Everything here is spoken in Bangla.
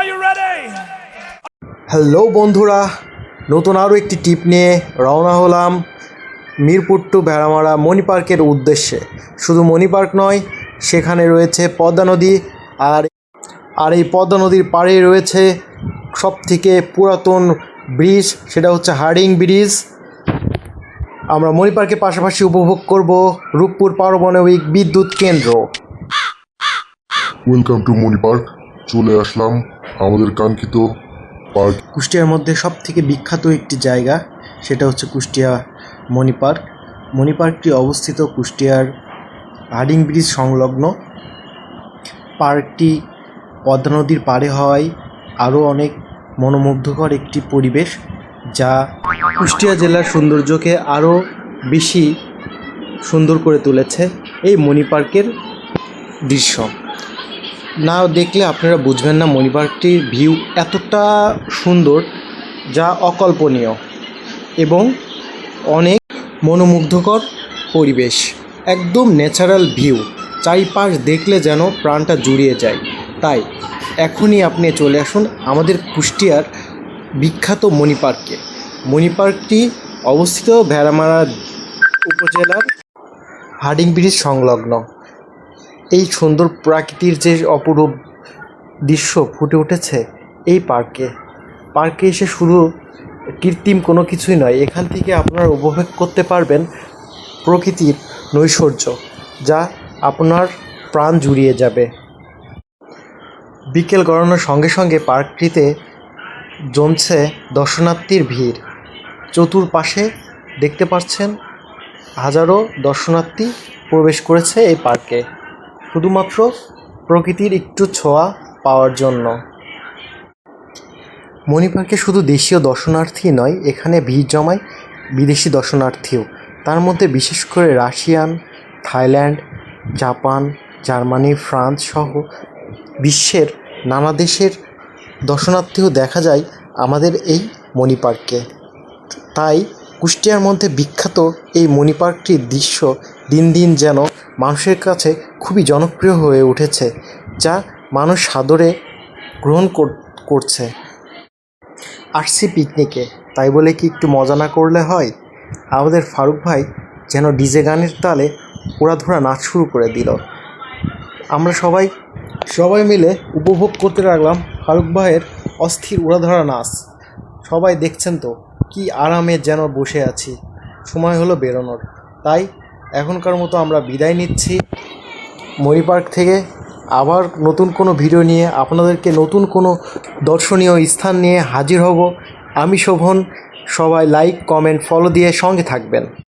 Are you ready? হ্যালো বন্ধুরা। নতুন আরও একটি টিপ নিয়ে রওনা হলাম মিরপুর টু ভেড়ামারা মণি পার্কের উদ্দেশ্যে। শুধু মণি পার্ক নয় সেখানে রয়েছে পদ্মা নদী আর আর এই পদ্মা নদীর পাড়ে রয়েছে সবথেকে পুরাতন ব্রিজ সেটা হচ্ছে হার্ডিং ব্রিজ। আমরা মণি পার্কের পাশাপাশি উপভোগ করব রূপপুর পারমাণবিক বিদ্যুৎ কেন্দ্র। ওয়েলকাম টু মনি পার্ক চলে আসলাম আমাদের কাঙ্ক্ষিত পার্ক। কুষ্টিয়ার মধ্যে সব থেকে বিখ্যাত একটি জায়গা, সেটা হচ্ছে কুষ্টিয়া মণি পার্ক। মণি পার্কটি অবস্থিত কুষ্টিয়ার হার্ডিং ব্রিজ সংলগ্ন। পার্কটি পদ্মা নদীর পাড়ে হওয়ায় আরও অনেক মনোমুগ্ধকর একটি পরিবেশ, যা কুষ্টিয়া জেলার সৌন্দর্যকে আরও বেশি সুন্দর করে তুলেছে এই মণি পার্কের দৃশ্য। না দেখলে আপনারা বুঝবেন না মণি পার্কটির ভিউ এতটা সুন্দর, যা অকল্পনীয় এবং অনেক মনোমুগ্ধকর পরিবেশ, একদম ন্যাচারাল ভিউ চারিপাশ দেখলে যেন প্রাণটা জুড়িয়ে যায়। তাই এখনই আপনি চলে আসুন আমাদের কুষ্টিয়ার বিখ্যাত মণি পার্কে মণি পার্কটি অবস্থিত ভেড়ামারা উপজেলার হার্ডিং ব্রিজ সংলগ্ন। এই সুন্দর প্রাকৃতির যে অপরূপ দৃশ্য ফুটে উঠেছে এই পার্কে। পার্কে এসে শুধু কৃত্রিম কোনো কিছুই নয়, এখান থেকে আপনারা উপভোগ করতে পারবেন প্রকৃতির নৈশ্বর্য যা আপনার প্রাণ জুড়িয়ে যাবে। বিকেল গড়ানোর সঙ্গে সঙ্গে পার্কটিতে জমছে দর্শনার্থীর ভিড়। চতুর্পাশে দেখতে পাচ্ছেন হাজারো দর্শনার্থী প্রবেশ করেছে এই পার্কে। শুধুমাত্র প্রকৃতির একটু ছোঁয়া পাওয়ার জন্য। মণি পার্কে শুধু দেশীয় দর্শনার্থী নয়, এখানে ভিড় জমায় বিদেশি দর্শনার্থীও। তার মধ্যে বিশেষ করে Russian, Thailand, Japan, Germany, France সহ বিশ্বের নানা দেশের দর্শনার্থীও দেখা যায় আমাদের এই মণি পার্কে তাই কুষ্টিয়ার মধ্যে বিখ্যাত এই মণি পার্কটির দৃশ্য দিন দিন যেন মানুষের কাছে খুবই জনপ্রিয় হয়ে উঠেছে, যা মানুষ সাদরে গ্রহণ কর- করছে। আসছি পিকনিকে, তাই বলে কি একটু মজা না করলে হয়? আমাদের ফারুক ভাই যেন ডিজে গানের তালে ওড়াধুরা নাচ শুরু করে দিল। আমরা সবাই সবাই মিলে উপভোগ করতে লাগলাম ফারুক ভাইয়ের অস্থির উড়াধরা নাচ। সবাই দেখছেন তো, কি আরামে যেন বসে আছি। সময় হলো বেরোনোর। তাই এখনকার মতো আমরা বিদায় নিচ্ছি। মরি পার্ক থেকে আবার নতুন কোনো ভিডিও নিয়ে আপনাদেরকে নতুন কোনো দর্শনীয় স্থান নিয়ে হাজির হব। আমি শোভন, সবাই লাইক, কমেন্ট ফলো দিয়ে সঙ্গে থাকবেন।